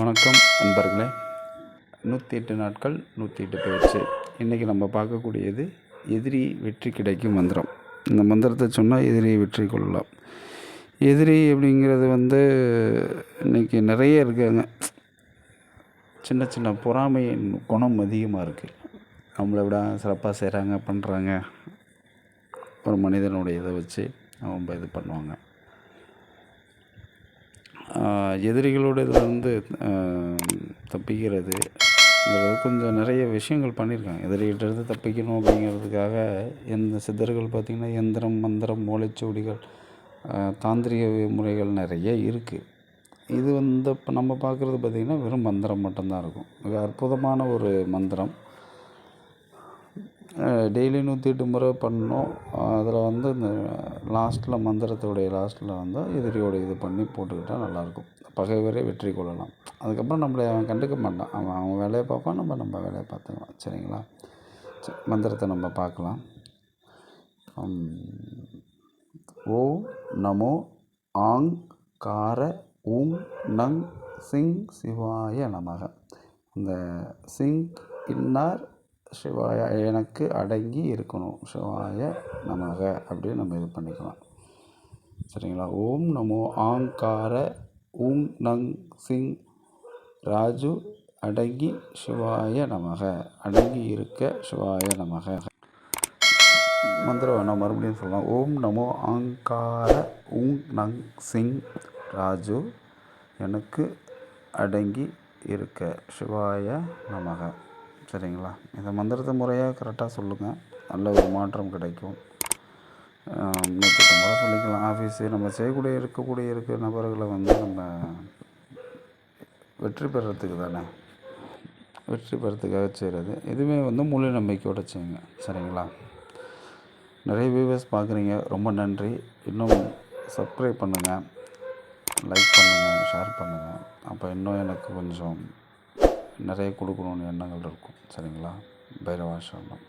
வணக்கம் நண்பர்களே. நூற்றி எட்டு நாட்கள் நூற்றி எட்டு பயிற்சி. இன்றைக்கி நம்ம பார்க்கக்கூடியது எதிரி வெற்றி கிடைக்கும் மந்திரம். இந்த மந்திரத்தை சொன்னால் எதிரியை வெற்றி கொள்ளலாம். எதிரி அப்படிங்கிறது வந்து இன்றைக்கி நிறைய இருக்காங்க. சின்ன சின்ன பொறாமை குணம் அதிகமாக இருக்குது நம்மளை விட சிறப்பாக செய்கிறாங்க பண்ணுறாங்க ஒரு மனிதனுடைய இதை வச்சு அவங்க இது பண்ணுவாங்க. ஆஹ் தப்பிக்கிறது. இதில் கொஞ்சம் நிறைய விஷயங்கள் பண்ணியிருக்காங்க. எதிரிகிட்டேருந்து தப்பிக்கணும் அப்படிங்கிறதுக்காக எந்த சித்தர்கள் பார்த்திங்கன்னா எந்திரம் மந்திரம் மூளைச்சுவடிகள் தாந்திரிக முறைகள் நிறைய இருக்குது இது வந்து இப்போ நம்ம பார்க்குறது பார்த்திங்கன்னா வெறும் மந்திரம் மட்டும்தான் இருக்கும். மிக அற்புதமான ஒரு மந்திரம். டெய்லி நூற்றி எட்டு முறை பண்ணோம் அதில் வந்து இந்த லாஸ்ட்டில் மந்திரத்தோடைய லாஸ்ட்டில் வந்து எதிரியோடைய இது பண்ணி போட்டுக்கிட்டால் நல்லாயிருக்கும். பகைவரை வெற்றி கொள்ளலாம். அதுக்கப்புறம் நம்மளை அவன் கண்டுக்க மாட்டான். அவன் அவன் வேலையை பார்ப்பான் நம்ம நம்ம வேலையை பார்த்துக்கலாம். சரிங்களா? சரி மந்திரத்தை நம்ம பார்க்கலாம். ஓம் நமோ ஆங் கார ஊம் நங் சிங் சிவாய நமக. இந்த சிங் இன்னார் சிவாய எனக்கு அடங்கி இருக்கணும். சிவாய நமக அப்படின்னு நம்ம இது பண்ணிக்கலாம். சரிங்களா? ஓம் நமோ ஆங்கார ஊங் நங் சிங் ராஜு அடங்கி சிவாய நமக. அடங்கி இருக்க சிவாய நமக. மந்திரம் வேணாம் மறுபடியும் சொல்லலாம். ஓம் நமோ ஆங்கார ஊங் நங் சிங் ராஜு எனக்கு அடங்கி இருக்க சிவாய நமக. சரிங்களா? இந்த மந்திரத்தை முறையாக கரெக்டாக சொல்லுங்கள் நல்ல ஒரு மாற்றம் கிடைக்கும். நூற்றி முறை சொல்லிக்கலாம். ஆஃபீஸு நம்ம செய்யக்கூடிய இருக்கக்கூடிய இருக்கிற நபர்களை வந்து நம்ம வெற்றி பெறத்துக்கு தானே? வெற்றி பெறத்துக்காக செய்கிறது இதுவே வந்து முழு நம்பிக்கையோடு செய்யுங்க. சரிங்களா? நிறைய வியூவர்ஸ் பார்க்குறீங்க. ரொம்ப நன்றி. இன்னும் சப்ஸ்கிரைப் பண்ணுங்கள் லைக் பண்ணுங்கள் ஷேர் பண்ணுங்கள் அப்போ இன்னும் எனக்கு கொஞ்சம் நிறைய கொடுக்கணுன்னு எண்ணங்கள் இருக்கும் சரிங்களா? பைரவாசிரமம்